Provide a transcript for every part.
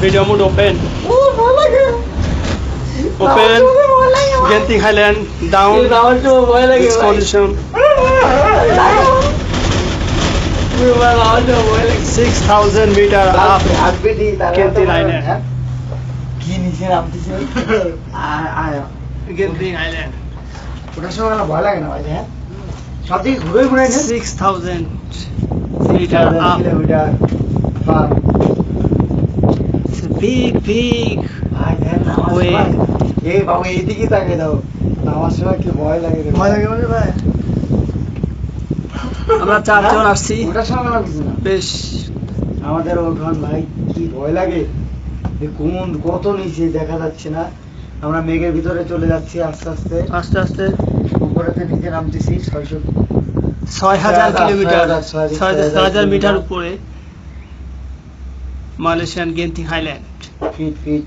video mode open. open. Genting Highland down. its condition. ওই ভাই, আমার তো ভয় লাগে। 6000 meter up. Genting. লাগে, হ্যাঁ? কি নিচে নামতেছে? আয়, আয়। ওটার সময় আমার ভয় লাগে না ভাই হ্যাঁ? সব দিকে ঘুরে ঘুরে 6000 meter up. কিলোমিটার আমার ওই- সময়- এই বাবু এইদিকে তাকে দাও। আমার সময় কি ভয় লাগে রে ভয় লাগে মানে ভাই? আমরা চারজন আসছি। ওটার সময় আমার কিছু না। বেশ। আমাদের ওখান ভাই কি ভয় লাগে। কোন কত নিচে দেখা যাচ্ছে না। আমরা মেঘের ভিতরে চলে যাচ্ছি আস্তে আস্তে। আস্তে আস্তে। উপরেতে নিচে নামতেছি ছয়শো ছয় হাজার কিলোমিটার। ছয় হাজার মিটার উপরে। Malaysian Genting Highland feet feet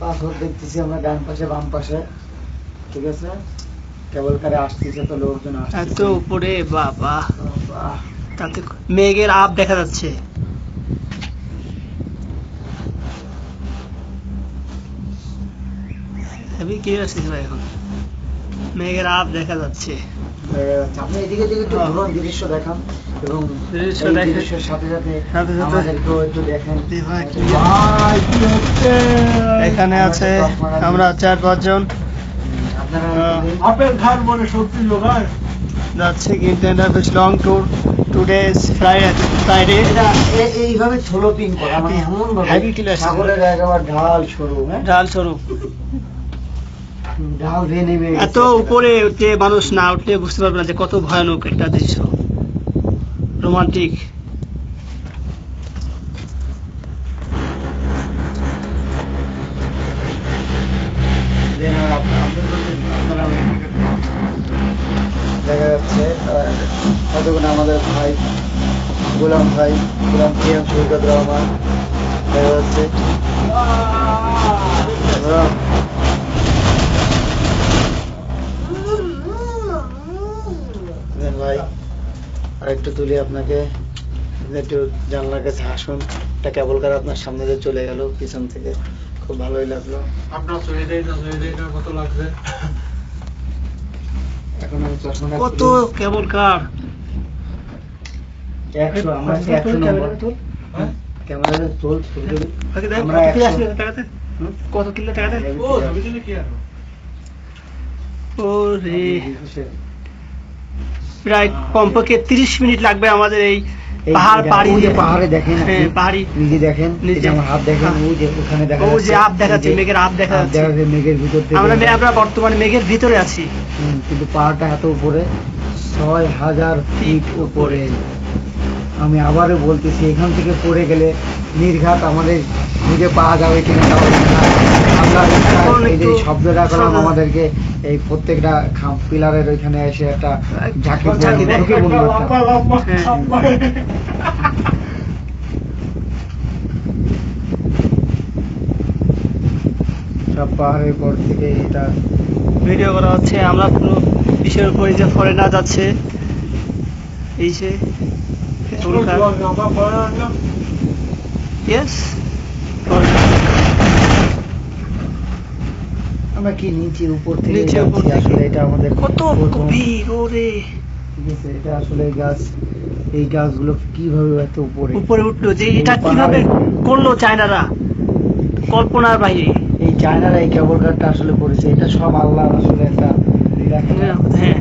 পাথর দেখতেছি আমরা ডান পাশে বাম পাশে। ঠিক আছে? কেবল কারে আসতেছে তো লোকজন এত উপরে বাবা। তাতে মেঘের আপ দেখা যাচ্ছে। ক্লিয়ার আসছে ভাই এখন। মেঘের আপ দেখা যাচ্ছে। আপনি এদিকে দিকে একটু। ঘুরুন দৃশ্য দেখান। এবং সাথে সাথে আমাদেরকেও একটু দেখেন? এখানে আছে আমরা চার পাঁচজন। আপেল যাচ্ছে কিন্তু বেশ লং ট্যুর ফ্রাইডে ফ্রাইডে করা মানে এমন সাগরের একেবারে ঢাল সরু হ্যাঁ? ঢাল এত উপরে উঠে মানুষ না উঠলে বুঝতে পারবে না যে কত ভয়ানক একটা দৃশ্য। আপনাদের আপনারা দেখা যাচ্ছে কতক্ষণ আমাদের ভাই, গোলাম ভাই, গোলাম প্রিয়াম সৈকত রহমান, দেখা যাচ্ছে আমরা দেন ভাই আর একটু তুলি আপনাকে। একটু জানলার কাছে আসুন। একটা কেবল কার আপনার সামনে দিয়ে চলে গেল পিছন থেকে। খুব ভালোই লাগল। আপনার সুবিধাটা সুবিধাটা কত লাগছে? এখন আমি চশমাটা কত। কেবল কার আমরা নম্বর হ্যাঁ? আমরা কত কিলো টাকাতে? কত কিলো টাকাতে? ও সুবিধা কি আর ও রে। প্রায় কমপক্ষে তিরিশ মিনিট লাগবে আমাদের এই পাহাড় পাড়ি ওই পাহাড়ে দেখেন হ্যাঁ পাহাড়ি নিজে দেখেন। যে আমার হাত দেখেন হ্যাঁ। ওই যে ওখানে দেখা ও যে। আপ দেখাচ্ছে, মেঘের আপ দেখা যাচ্ছে। মেঘের ভিতর আমরা আমরা বর্তমানে মেঘের ভিতরে আছি কিন্তু পাহাড়টা এত উপরে ছয় হাজার ফিট উপরে আমি আবারও বলতেছি এখান থেকে পড়ে গেলে নির্ঘাত আমাদের খুঁজে পাওয়া যাবে কিনা। আমরা এই যে শব্দটা করলাম আমাদেরকে এই প্রত্যেকটা খাম পিলারের ওইখানে এসে একটা ঝাঁকি ঝাঁকি বন্ধ করতাম। হ্যাঁ। সব পাহাড়ের পর থেকে এটা ভিডিও করা হচ্ছে। আমরা পুরো বিশ্বের উপরে যে ফরেনা যাচ্ছে। এই যে ইয়েস আমরা কি নিচে উপর থেকে নিচে উপর আসলে এটা আমাদের কত গভীর ওরে। ঠিক আছে এটা আসলে গাছ এই গাছগুলো কীভাবে এত উপরে? উপরে উঠল যে এটা কীভাবে করল চায়নারা? কল্পনার বাইরে। এই চায়নারা এই কেবল কারটা আসলে করেছে এটা সব আল্লাহ আসলে একটা খেলা। হ্যাঁ।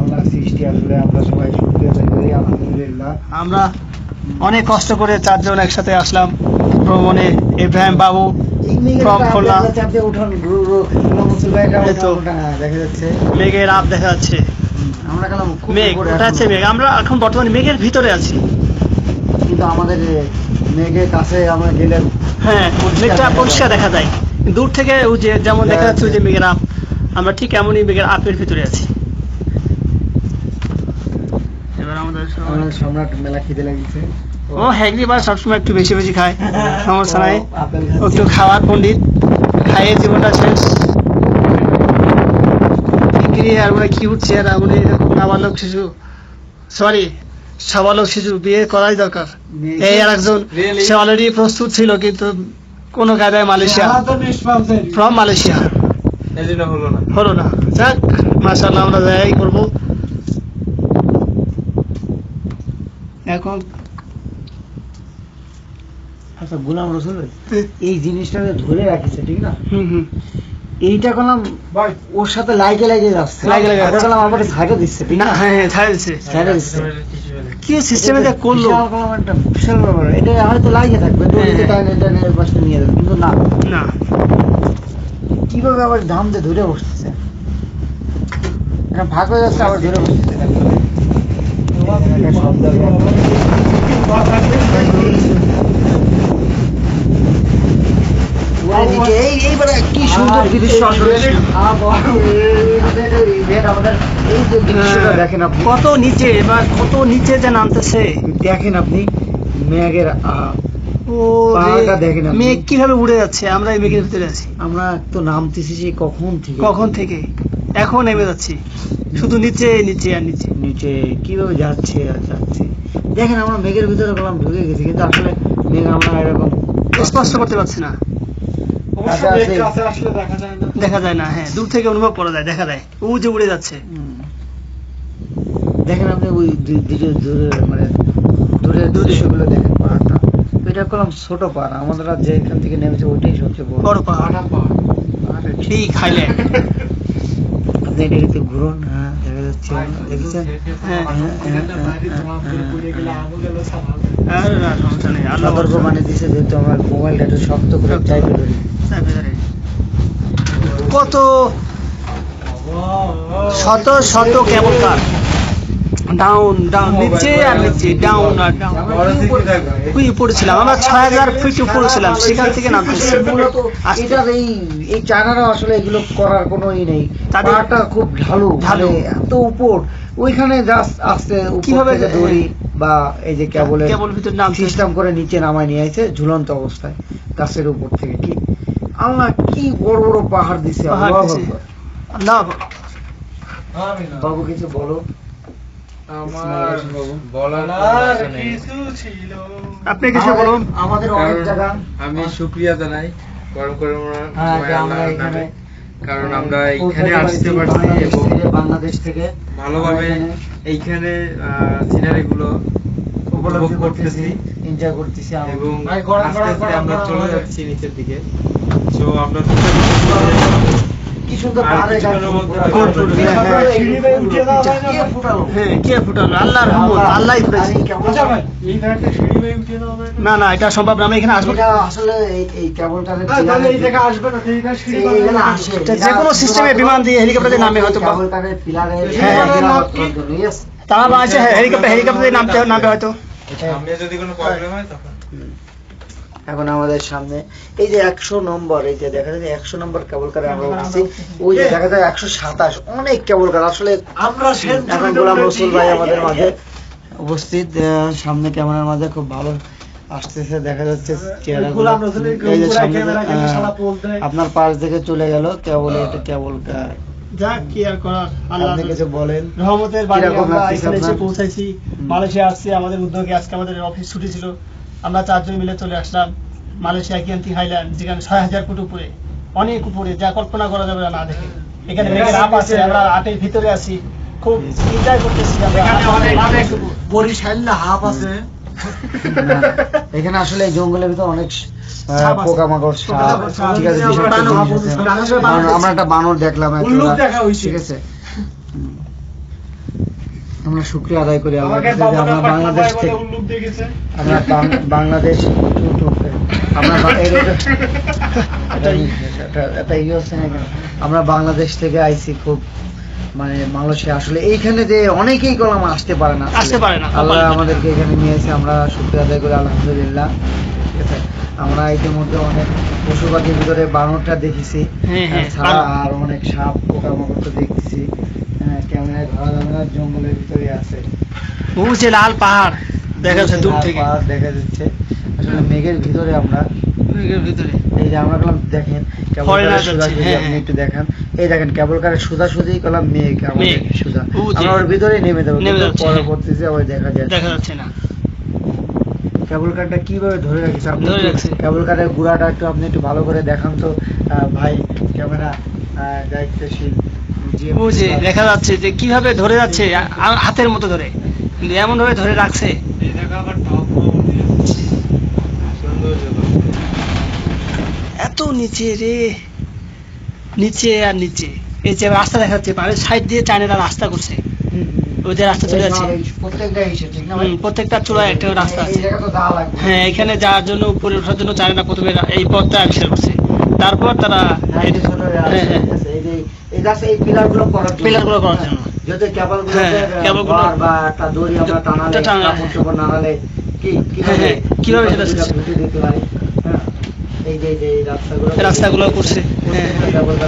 আল্লাহর সৃষ্টি আসলে আমরা সবাই শুক্রিয়া আদায় করি আলহামদুলিল্লাহ। আমরা অনেক কষ্ট করে চারজন একসাথে আসলাম। ভ্রমণে ইব্রাহিম বাবু মেঘের খুলনা। হ্যাঁ, আপ দেখা যাচ্ছে। মেঘ ওটা এখন। মেঘ। আমরা এখন বর্তমানে মেঘের ভিতরে আছি। কিন্তু আমাদের মেঘের কাছে আমরা গেলে হ্যাঁ পরিষ্কার মেঘটা দেখা পরিষ্কার যায়। দেখা যায়। দূর থেকে যেমন দেখা দেখা যাচ্ছে ওই যে মেঘের আপ আমরা ঠিক এমনই মেঘের আপের ভিতরে আছি এবার আমাদের সম্রাট মেলা খিদে লাগিয়েছে ও হ্যাগরি বার সবসময় একটু বেশি বেশি খায় সমস্যা নাই। ও আপেল ও খাচ্ছে। একটু খাওয়ার পণ্ডিত। খাইয়ে জীবনটা শেষ। আর মানে কি উঠছে আর মানে নাবালক শিশু। সরি সাবালক শিশু বিয়ে করাই দরকার। এই আর একজন সে অলরেডি প্রস্তুত ছিল কিন্তু কোনো কায়দায় মালয়েশিয়া। From Malaysia. হলো না। হলো না। যাক মাসাল্লাহ আমরা যাই করব। এখন আচ্ছা গোলাম রসুল এই জিনিসটাকে ধরে রাখিছে ঠিক না? হুম হুম। এইটা করলাম ওর সাথে লাইকে লাইকে যাচ্ছে। এটা করলাম আমার সাইডে দিচ্ছে ঠিক না? হ্যাঁ হ্যাঁ দিচ্ছে। দিচ্ছে। কি সিস্টেমে যে করল? একটা বিশাল ব্যাপার। এটা হয়তো লাইকে থাকবে তো হ্যাঁ, এটা। টাইনে টাইনে এর পাশে নিয়ে যাবে কিন্তু না। না। কীভাবে আবার দাম দিয়ে ধরে বসতেছে? এটা ভাগ হয়ে যাচ্ছে আবার ধরে বসতেছে একটা শব্দ উপরে নিচে এই এইবারে কি সুন্দর দৃশ্য আসলে দেখেন আপনি কত নিচে এবার কত নিচে যে নামতেছে দেখেন আপনি মেঘের ও দেখেন। মেঘ কীভাবে উড়ে যাচ্ছে? আমরা এই মেঘের ভিতরে আছি। আমরা তো নামতেছি সেই কখন থেকে? কখন থেকে? এখন নেমে যাচ্ছি। শুধু নিচে নিচে আর নিচে। নিচে কীভাবে যাচ্ছে আর যাচ্ছে? দেখেন আমরা মেঘের ভিতরে গেলাম ঢুকে গেছি কিন্তু আসলে মেঘ আমরা এরকম স্পষ্ট করতে পারছি না। আচ্ছা, আসলে দেখা যায় না। দেখা যায় না হ্যাঁ দূর থেকে অনুভব করা যায় দেখা যায়। ও যে উড়ে যাচ্ছে। দেখেন আপনি ওই দূরে দূরে মানে দূরের দৃশ্যগুলো দেখেন পাহাড়টা। এটা করলাম ছোট পাহাড় আমাদের আর যে এখান থেকে নেমেছে ওইটাই সবচেয়ে বড়। বড় পাহাড়। ঠিক হাইল্যান্ড আপনি এটা তো ঘুরুন হ্যাঁ দেখা যাচ্ছে দেখেছেন হ্যাঁ। না, সমস্যা সতর্ক মানে দিছে যেহেতু আমার মোবাইলটা একটু শক্ত করে চাই ধরি। কত? শত শত কেমন কার? ডাউন ডাউন নিচে আর নিচে ডাউন আর ডাউন ওই উপরে ছিলাম। আমরা ছয় হাজার ফিট উপরে ছিলাম। সেখান থেকে নামতেছি এটার এই এই চায়নারা আসলে এগুলো করার কোনো ই নেই। পাহাড়টা খুব ঢালু ঢালু। মানে এত উপর। ওইখানে জাস্ট আসতে কীভাবে দড়ি বা এই যে কেবলের কেবল ভিতর নামছে সিস্টেম করে নিচে নামায় নিয়ে আসে ঝুলন্ত অবস্থায় গাছের উপর থেকে। কি আল্লাহ কি বড় বড় পাহাড় দিছে। আল্লাহ বাবু কিছু বলো। আমার বলার কোনো ভাষা আপনি কিছু বলুন। আমাদের অনেক জায়গা। আমি শুক্রিয়া জানাই। হ্যাঁ, নামে। কারণ আমরা এখানে আসতে পারছি এবং থেকে। বাংলাদেশ থেকে ভালোভাবে এইখানে সিনারি গুলো উপভোগ করতেছি করতেছি। এনজয় করতেছি এবং আস্তে আস্তে আমরা চলে যাচ্ছি নিচের দিকে। তো আমরা কি সুন্দর? হ্যাঁ, হ্যাঁ। যায় না? কে ফুটালো? হ্যাঁ আল্লাহর রহমত আল্লাহ না না এটা সম্ভব না আমি এখানে আসব আসলে এই- হ্যাঁ, না যে কোনো সিস্টেমে বিমান দিয়ে হেলিকপ্টার নামে হয়তো। পিলারে হ্যাঁ, হ্যাঁ। তারা হ্যাঁ, হেলিকপ্টার হেলিকপ্টার দিয়ে নামতে নামবে হয়তো সামনে যদি কোনো প্রবলেম হয় তখন এখন আমাদের সামনে এই যে একশো নম্বর এই যে দেখা যায় একশো নম্বর কেবল কারে আমরা উঠছি ওই যে দেখা যায় একশো সাতাশ অনেক কেবল কার। আসলে আমরা এখন গোলাম রসুল ভাই আমাদের মাঝে উপস্থিত সামনে ক্যামেরার মাঝে খুব ভালো আসতেছে দেখা যাচ্ছে। আপনার পাশ থেকে চলে গেল কেবল এটা কেবল কার। যাক কি আর করার আল্লাহ কিছু বলেন? রহমতের বাড়ি আমরা এখানে এসে পৌঁছাইছি। মালয়েশিয়া আসছি আমাদের উদ্যোগে আজকে আমাদের অফিস ছুটি ছিল। আমরা চারজন মিলে চলে আসলাম মালয়েশিয়া কিয়ান্তি হাইল্যান্ড যেখানে ছয় হাজার ফুট উপরে অনেক উপরে যা কল্পনা করা যাবে না দেখে। এখানে আপ আছে আমরা আটের ভিতরে আছি খুব এনজয় করতেছি। বরিশাল না হাফ আছে। এখানে আসলে জঙ্গলের ভিতর অনেক পোকামাকড় ঠিক আছে আমরা একটা বানর দেখলাম। ঠিক আছে। আমরা শুক্রিয়া আদায় করি আল্লাহর কাছে যে আমরা বাংলাদেশ থেকে আমরা বাংলাদেশ আমরা বাংলাদেশ থেকে আইছি খুব মানে মালয়েশিয়া। আসলে এইখানে যে অনেকেই কলম আসতে পারে না আসতে পারে না, আল্লাহ আমাদেরকে এখানে নিয়ে এসে আমরা শুক্রিয়া আদায় করি আলহামদুলিল্লাহ। ঠিক আছে? আমরা ইতিমধ্যে অনেক পশু পাখির ভিতরে বানরটা দেখেছি। হ্যাঁ, হ্যাঁ, ছাড়া আর অনেক সাপ পোকামাকড় তো দেখতেছি। ক্যামেরায় ধরা যাবে না জঙ্গলের ভিতরে আছে। বহু যে লাল পাহাড় দেখা যাচ্ছে দূর থেকে। পাহাড় দেখা যাচ্ছে। আসলে মেঘের ভিতরে আমরা। মেঘের ভিতরে। এই যে আমরা গেলাম দেখেন কেবল ফরেনার কারের সোজা যাচ্ছে, সোজি আপনি। একটু দেখেন। এই দেখেন কেবল কারের সোজা সুজি গেলাম মেঘ আমাদের সোজা আমরা ওর ভিতরে নেমে দেবো নেমে কিন্তু যাচ্ছে। পরবর্তীতে আবার দেখা যায় দেখা যাচ্ছে না। কেবল কারটা কীভাবে ধরে রাখিস আপনি। কেবল কারের গুড়াটা একটু আপনি একটু ভালো করে দেখান তো। ভাই ক্যামেরা দায়িত্বশীল। বুঝে। দেখা যাচ্ছে যে কীভাবে ধরে যাচ্ছে হাতের মতো ধরে। কিন্তু এমন ভাবে ধরে রাখছে। এত নিচে রে। নিচে আর নিচে। এই যে রাস্তা দেখা যাচ্ছে পাহাড়ের সাইড দিয়ে চায়নারা রাস্তা করছে। ওই যে রাস্তা চলে যাচ্ছে। প্রত্যেকটা চূড়ায় একটা রাস্তা আছে। জায়গা তো যাওয়া লাগবে। হ্যাঁ এখানে যাওয়ার জন্য উপরে ওঠার জন্য চায়না প্রথমে এই পথটা আবিষ্কার করছে। তারপর তারা হ্যাঁ, হ্যাঁ, হ্যাঁ। পিলারগুলো করার জন্য। যদি হ্যাঁ, কেবলগুলো- বা একটা দড়ি আমরা টানালে, কাপড় চোপড় নাড়ালে, হ্যাঁ, হ্যাঁ, কীভাবে সেটা। হ্যাঁ, রাস্তাগুলো করছে। হ্যাঁ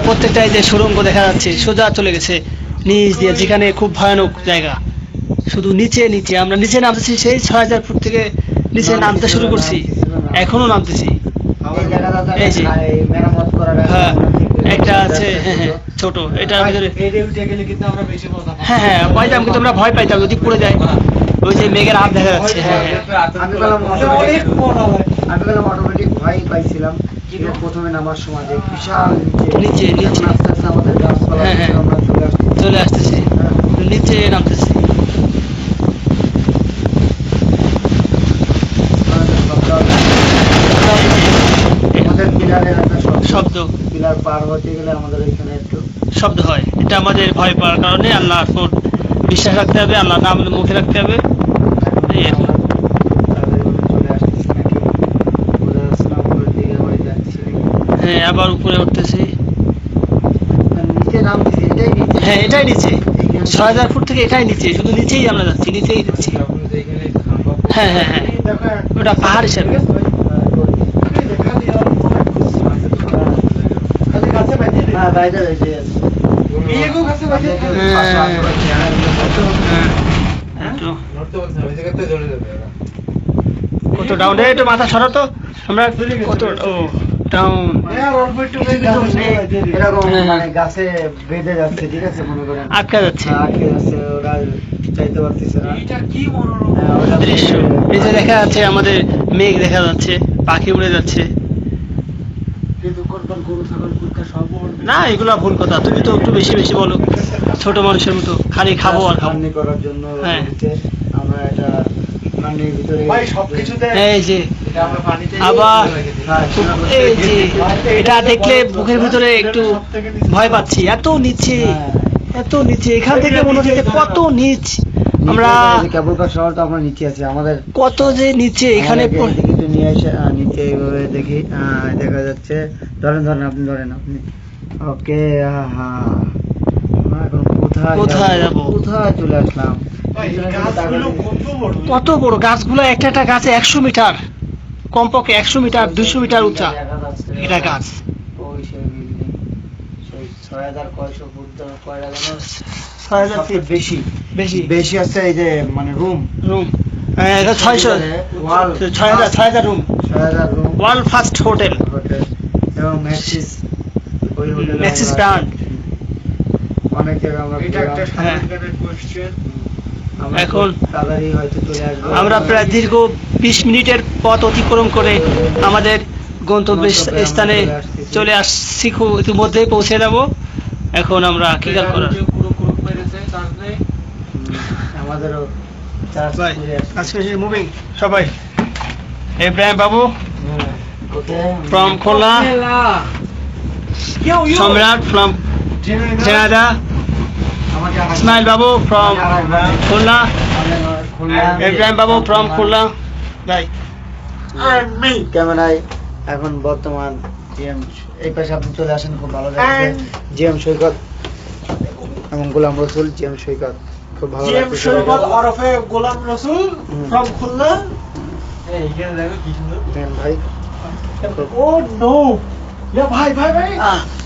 প্রত্যেকটা এই যে সুরঙ্গ দেখা যাচ্ছে সোজা চলে গেছে নিচ দিয়ে যেখানে খুব ভয়ানক জায়গা। শুধু নিচে নিচে আমরা নিচে নামতেছি সেই ছয় হাজার ফুট থেকে নিচে নামতে শুরু করছি। এখনও নামতেছি। একটা, হ্যাঁ আছে ছোট এটার ভিতরে আমরা। হ্যাঁ হ্যাঁ পাইতাম কিন্তু আমরা ভয় পাইতাম যদি পড়ে যায়। ওই যে মেঘের হাত দেখা যাচ্ছে হ্যাঁ আমি বললাম অটোমেটিক ভয় পাইছিলাম। প্রথমে নামার সময় বিশাল নিচে, নিচে। এখন আস্তে আস্তে আমাদের গাছপালা। চলে আসছি। চলে আসতেছি হ্যাঁ। নিচে নামতেছি আমাদের শব্দ আমাদের পিলারের একটা শব্দ শব্দ পিলার পার হতে গেলে আমাদের এখানে একটু শব্দ হয়। এটা আমাদের ভয় পাওয়ার কারণে আল্লাহর উপর বিশ্বাস রাখতে হবে আল্লাহ নাম মুখে রাখতে হবে। হ্যাঁ আবার উপরে উঠতেছি। এটাই হ্যাঁ এটাই নিচে। ছয় হাজার ফুট থেকে এটাই নিচে শুধু নিচেই আমরা যাচ্ছি নিচেই যাচ্ছি। হ্যাঁ হ্যাঁ হ্যাঁ। ওটা পাহাড় হিসাবে হ্যাঁ বাইরে রয়েছে হ্যাঁ একটু নড়তে পারছে না, ওই জায়গাতে জ্বলে যাবে ওরা। কত ডাউন একটু মাথা সরাতো আমরা কত ও গাছে বেঁধে যাচ্ছে ঠিক আছে আটকা যাচ্ছে। আটকে যাচ্ছে ওরা চাইতে পারতেছে না কি দৃশ্য। এই যে দেখা যাচ্ছে, আমাদের মেঘ দেখা যাচ্ছে, পাখি উড়ে যাচ্ছে। না এগুলা ভুল কথা। তুমি তো একটু বেশি বেশি বলো। ছোট মানুষের মতো খালি খাব আর খাব। করার জন্য হ্যাঁ। আমরা এটা ফান্ডির ভিতরে ভাই সবকিছুতে এই যে এটা আমরা পানিতে আবার- রেখে দিই। হ্যাঁ, এই যে এটা দেখলে বুকের ভিতরে একটু ভয় পাচ্ছি। এত নিচে হ্যাঁ। এত নিচে। এখান থেকে মনে হচ্ছে কত নিচ। আমরা কেবল কার শহর তো আমরা নিচে আছি। আমাদের কত যে নিচে এখানে নিচে এইভাবে দেখি আহ, দেখা যাচ্ছে ধরেন ধরেন আপনি ধরেন আপনি। ওকে এখন কোথায় কোথায় যাব? কোথায় চলে আসলাম? কত বড়। গাছগুলো একটা একটা গাছে একশো মিটার। কমপক্ষে একশো মিটার দুশো মিটার উঁচা। এটা গাছ। বেশি। বেশি। বেশি আছে এই যে মানে রুম রুম এটা ছয়শো। ছয় হাজার ছয় হাজার রুম ছয় হাজার room world first hotel hotel এবং ম্যাক্সিস ওই হোটেলে ম্যাক্সিস আমরা- ব্র্যান্ড অনেক জায়গায় আমরা এটা একটা হ্যাঁ। সাধারণ কোয়েশ্চেন এখন খুব তাড়াতাড়ি হয়তো চলে আসব। আমরা প্রায় দীর্ঘ বিশ মিনিটের পথ অতিক্রম করে আমাদের গন্তব্য স্থানে চলে আসছি খুব ইতিমধ্যেই পৌঁছে যাব। এখন আমরা কি কাজ করার? আমাদেরও চার্জ ভাই করে আজকে মুভিং সবাই। ইব্রাহিম বাবু? From খুলনা সম্রাট from ঝেনাদা আমাকে আগায়- ইসমাইল বাবু from Khulna Khulna. Ibrahim Babu from Khulna ভাই ক্যামেরায় এখন বর্তমান জিএম এই পাশে আপনি চলে আসেন খুব ভালো লাগবে। জিএম সৈকত এবং গোলাম রসুল জিএম সৈকত খুব ভালো লাগবে ওরফে গোলাম রসুল হুম। খুলনা এই এখানে দেখো কি সুন্দর। নেন ভাই ও নো ভাই ভাই ভাই